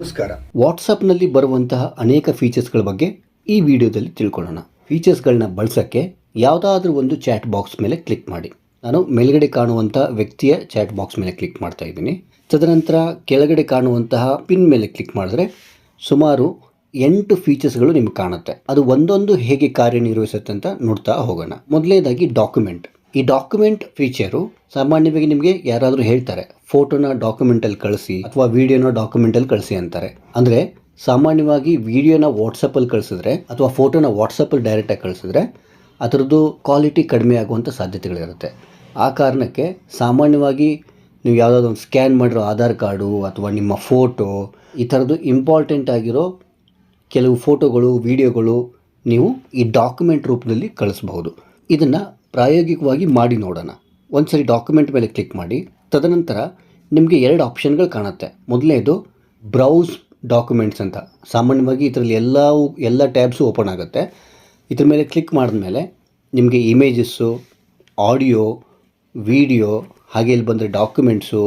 ನಮಸ್ಕಾರ. ವಾಟ್ಸಪ್ನಲ್ಲಿ ಬರುವಂತಹ ಅನೇಕ ಫೀಚರ್ಸ್ಗಳ ಬಗ್ಗೆ ಈ ವಿಡಿಯೋದಲ್ಲಿ ತಿಳ್ಕೊಳ್ಳೋಣ. ಫೀಚರ್ಸ್ಗಳನ್ನ ಬಳಸೋಕ್ಕೆ ಯಾವುದಾದ್ರೂ ಒಂದು ಚಾಟ್ ಬಾಕ್ಸ್ ಮೇಲೆ ಕ್ಲಿಕ್ ಮಾಡಿ. ನಾನು ಮೇಲ್ಗಡೆ ಕಾಣುವಂಥ ವ್ಯಕ್ತಿಯ ಚಾಟ್ ಬಾಕ್ಸ್ ಮೇಲೆ ಕ್ಲಿಕ್ ಮಾಡ್ತಾ ಇದ್ದೀನಿ. ತದನಂತರ ಕೆಳಗಡೆ ಕಾಣುವಂತಹ ಪಿನ್ ಮೇಲೆ ಕ್ಲಿಕ್ ಮಾಡಿದ್ರೆ ಸುಮಾರು ಎಂಟು ಫೀಚರ್ಸ್ಗಳು ನಿಮ್ಗೆ ಕಾಣುತ್ತೆ. ಅದು ಒಂದೊಂದು ಹೇಗೆ ಕಾರ್ಯನಿರ್ವಹಿಸುತ್ತೆ ಅಂತ ನೋಡ್ತಾ ಹೋಗೋಣ. ಮೊದಲನೇದಾಗಿ ಡಾಕ್ಯುಮೆಂಟ್ ಈ ಡಾಕ್ಯುಮೆಂಟ್ ಫೀಚರು ಸಾಮಾನ್ಯವಾಗಿ ನಿಮಗೆ ಯಾರಾದರೂ ಹೇಳ್ತಾರೆ, ಫೋಟೋನ ಡಾಕ್ಯುಮೆಂಟಲ್ಲಿ ಕಳಿಸಿ ಅಥವಾ ವಿಡಿಯೋನ ಡಾಕ್ಯುಮೆಂಟಲ್ಲಿ ಕಳಿಸಿ ಅಂತಾರೆ. ಅಂದರೆ ಸಾಮಾನ್ಯವಾಗಿ ವಿಡಿಯೋನ ವಾಟ್ಸಪ್ಪಲ್ಲಿ ಕಳಿಸಿದ್ರೆ ಅಥವಾ ಫೋಟೋನ ವಾಟ್ಸಪ್ಪಲ್ಲಿ ಡೈರೆಕ್ಟಾಗಿ ಕಳಿಸಿದ್ರೆ ಅದರದ್ದು ಕ್ವಾಲಿಟಿ ಕಡಿಮೆ ಆಗುವಂಥ ಸಾಧ್ಯತೆಗಳಿರುತ್ತೆ. ಆ ಕಾರಣಕ್ಕೆ ಸಾಮಾನ್ಯವಾಗಿ ನೀವು ಯಾವುದಾದ್ರು ಒಂದು ಸ್ಕ್ಯಾನ್ ಮಾಡಿರೋ ಆಧಾರ್ ಕಾರ್ಡು ಅಥವಾ ನಿಮ್ಮ ಫೋಟೋ, ಈ ಥರದ್ದು ಇಂಪಾರ್ಟೆಂಟ್ ಆಗಿರೋ ಕೆಲವು ಫೋಟೋಗಳು ವಿಡಿಯೋಗಳು ನೀವು ಈ ಡಾಕ್ಯುಮೆಂಟ್ ರೂಪದಲ್ಲಿ ಕಳಿಸ್ಬಹುದು. ಇದನ್ನು ಪ್ರಾಯೋಗಿಕವಾಗಿ ಮಾಡಿ ನೋಡೋಣ. ಒಂದ್ಸರಿ ಡಾಕ್ಯುಮೆಂಟ್ ಮೇಲೆ ಕ್ಲಿಕ್ ಮಾಡಿ. ತದನಂತರ ನಿಮಗೆ ಎರಡು ಆಪ್ಷನ್ಗಳು ಕಾಣುತ್ತೆ. ಮೊದಲನೇದು ಬ್ರೌಸ್ ಡಾಕ್ಯುಮೆಂಟ್ಸ್ ಅಂತ. ಸಾಮಾನ್ಯವಾಗಿ ಇದರಲ್ಲಿ ಎಲ್ಲವೂ, ಎಲ್ಲ ಟ್ಯಾಬ್ಸು ಓಪನ್ ಆಗುತ್ತೆ. ಇದ್ರ ಮೇಲೆ ಕ್ಲಿಕ್ ಮಾಡಿದ್ಮೇಲೆ ನಿಮಗೆ ಇಮೇಜಸ್ಸು, ಆಡಿಯೋ, ವಿಡಿಯೋ, ಹಾಗೆ ಇಲ್ಲಿ ಬಂದರೆ ಡಾಕ್ಯುಮೆಂಟ್ಸು,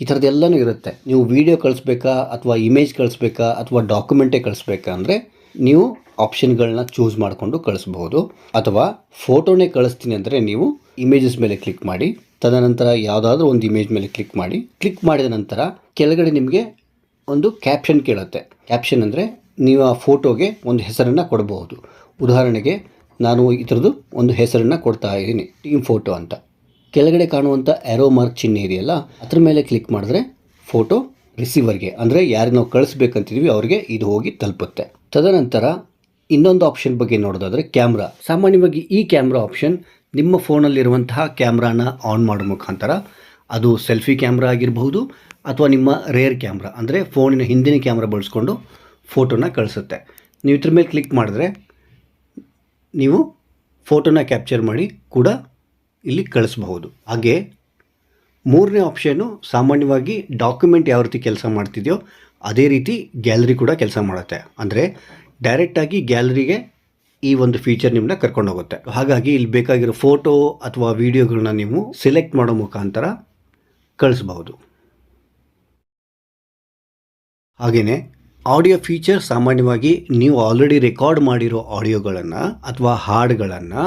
ಈ ಥರದ್ದೆಲ್ಲನೂ ಇರುತ್ತೆ. ನೀವು ವಿಡಿಯೋ ಕಳಿಸ್ಬೇಕಾ ಅಥವಾ ಇಮೇಜ್ ಕಳಿಸ್ಬೇಕಾ ಅಥವಾ ಡಾಕ್ಯುಮೆಂಟೇ ಕಳಿಸ್ಬೇಕಾ ಅಂದರೆ ನೀವು ಆಪ್ಷನ್ಗಳನ್ನ ಚೂಸ್ ಮಾಡಿಕೊಂಡು ಕಳಿಸ್ಬಹುದು. ಅಥವಾ ಫೋಟೋನೇ ಕಳಿಸ್ತೀನಿ ಅಂದರೆ ನೀವು ಇಮೇಜಸ್ ಮೇಲೆ ಕ್ಲಿಕ್ ಮಾಡಿ, ತದನಂತರ ಯಾವುದಾದ್ರೂ ಒಂದು ಇಮೇಜ್ ಮೇಲೆ ಕ್ಲಿಕ್ ಮಾಡಿ ಕ್ಲಿಕ್ ಮಾಡಿದ ನಂತರ ಕೆಳಗಡೆ ನಿಮಗೆ ಒಂದು ಕ್ಯಾಪ್ಷನ್ ಕೇಳುತ್ತೆ. ಕ್ಯಾಪ್ಷನ್ ಅಂದರೆ ನೀವು ಆ ಫೋಟೋಗೆ ಒಂದು ಹೆಸರನ್ನು ಕೊಡಬಹುದು. ಉದಾಹರಣೆಗೆ, ನಾನು ಇದರದ್ದು ಒಂದು ಹೆಸರನ್ನು ಕೊಡ್ತಾ ಇದ್ದೀನಿ ಟೀಮ್ ಫೋಟೋ ಅಂತ. ಕೆಳಗಡೆ ಕಾಣುವಂಥ ಆ್ಯರೋ ಮಾರ್ಕ್ ಚಿಹ್ನೆ ಇದೆಯಲ್ಲ, ಅದ್ರ ಮೇಲೆ ಕ್ಲಿಕ್ ಮಾಡಿದ್ರೆ ಫೋಟೋ ರಿಸೀವರ್ಗೆ ಅಂದರೆ ಯಾರು ನಾವು ಕಳಿಸ್ಬೇಕಂತಿದ್ದೀವಿ ಅವ್ರಿಗೆ ಇದು ಹೋಗಿ ತಲುಪುತ್ತೆ. ತದನಂತರ ಇನ್ನೊಂದು ಆಪ್ಷನ್ ಬಗ್ಗೆ ನೋಡೋದಾದರೆ ಕ್ಯಾಮ್ರಾ ಸಾಮಾನ್ಯವಾಗಿ ಈ ಕ್ಯಾಮ್ರಾ ಆಪ್ಷನ್ ನಿಮ್ಮ ಫೋನಲ್ಲಿರುವಂತಹ ಕ್ಯಾಮ್ರಾನ ಆನ್ ಮಾಡೋ ಮುಖಾಂತರ ಅದು ಸೆಲ್ಫಿ ಕ್ಯಾಮ್ರಾ ಆಗಿರಬಹುದು ಅಥವಾ ನಿಮ್ಮ ರೇರ್ ಕ್ಯಾಮ್ರಾ ಅಂದರೆ ಫೋನಿನ ಹಿಂದಿನ ಕ್ಯಾಮ್ರಾ ಬಳಸ್ಕೊಂಡು ಫೋಟೋನ ಕಳಿಸುತ್ತೆ. ನೀವು ಇದ್ರ ಮೇಲೆ ಕ್ಲಿಕ್ ಮಾಡಿದ್ರೆ ನೀವು ಫೋಟೋನ ಕ್ಯಾಪ್ಚರ್ ಮಾಡಿ ಕೂಡ ಇಲ್ಲಿ ಕಳಿಸ್ಬಹುದು. ಹಾಗೆ ಮೂರನೇ ಆಪ್ಷನ್ನು ಸಾಮಾನ್ಯವಾಗಿ ಡಾಕ್ಯುಮೆಂಟ್ ಯಾವ ರೀತಿ ಕೆಲಸ ಮಾಡ್ತಿದೆಯೋ ಅದೇ ರೀತಿ ಗ್ಯಾಲರಿ ಕೂಡ ಕೆಲಸ ಮಾಡುತ್ತೆ. ಅಂದರೆ ಡೈರೆಕ್ಟಾಗಿ ಗ್ಯಾಲರಿಗೆ ಈ ಒಂದು ಫೀಚರ್ ನಿಮ್ಮನ್ನ ಕರ್ಕೊಂಡು ಹೋಗುತ್ತೆ. ಹಾಗಾಗಿ ಇಲ್ಲಿ ಬೇಕಾಗಿರೋ ಫೋಟೋ ಅಥವಾ ವಿಡಿಯೋಗಳನ್ನ ನೀವು ಸೆಲೆಕ್ಟ್ ಮಾಡೋ ಮುಖಾಂತರ ಕಳಿಸ್ಬಹುದು. ಹಾಗೆಯೇ ಆಡಿಯೋ ಫೀಚರ್ ಸಾಮಾನ್ಯವಾಗಿ ನೀವು ಆಲ್ರೆಡಿ ರೆಕಾರ್ಡ್ ಮಾಡಿರೋ ಆಡಿಯೋಗಳನ್ನು ಅಥವಾ ಹಾಡುಗಳನ್ನು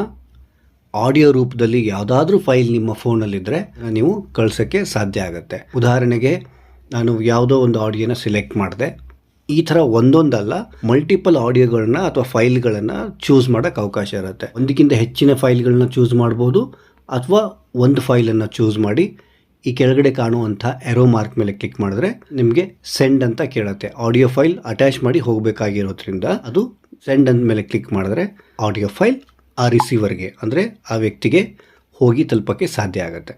ಆಡಿಯೋ ರೂಪದಲ್ಲಿ ಯಾವುದಾದ್ರೂ ಫೈಲ್ ನಿಮ್ಮ ಫೋನಲ್ಲಿದ್ದರೆ ನೀವು ಕಳ್ಸೋಕ್ಕೆ ಸಾಧ್ಯ ಆಗುತ್ತೆ. ಉದಾಹರಣೆಗೆ, ನಾನು ಯಾವುದೋ ಒಂದು ಆಡಿಯೋನ ಸೆಲೆಕ್ಟ್ ಮಾಡಿದೆ. ಈ ಥರ ಒಂದೊಂದಲ್ಲ ಮಲ್ಟಿಪಲ್ ಆಡಿಯೋಗಳನ್ನ ಅಥವಾ ಫೈಲ್ಗಳನ್ನು ಚೂಸ್ ಮಾಡೋಕ್ಕೆ ಅವಕಾಶ ಇರುತ್ತೆ. ಒಂದಕ್ಕಿಂತ ಹೆಚ್ಚಿನ ಫೈಲ್ಗಳನ್ನ ಚೂಸ್ ಮಾಡ್ಬೋದು, ಅಥವಾ ಒಂದು ಫೈಲನ್ನು ಚೂಸ್ ಮಾಡಿ, ಈ ಕೆಳಗಡೆ ಕಾಣುವಂಥ ಎರೋ ಮಾರ್ಕ್ ಮೇಲೆ ಕ್ಲಿಕ್ ಮಾಡಿದ್ರೆ ನಿಮಗೆ ಸೆಂಡ್ ಅಂತ ಕೇಳುತ್ತೆ. ಆಡಿಯೋ ಫೈಲ್ ಅಟ್ಯಾಚ್ ಮಾಡಿ ಹೋಗಬೇಕಾಗಿರೋದ್ರಿಂದ ಅದು ಸೆಂಡ್ ಅಂದ ಮೇಲೆ ಕ್ಲಿಕ್ ಮಾಡಿದ್ರೆ ಆಡಿಯೋ ಫೈಲ್ ಆ ರಿಸೀವರ್ಗೆ ಅಂದರೆ ಆ ವ್ಯಕ್ತಿಗೆ ಹೋಗಿ ತಲುಪಕ್ಕೆ ಸಾಧ್ಯ ಆಗುತ್ತೆ.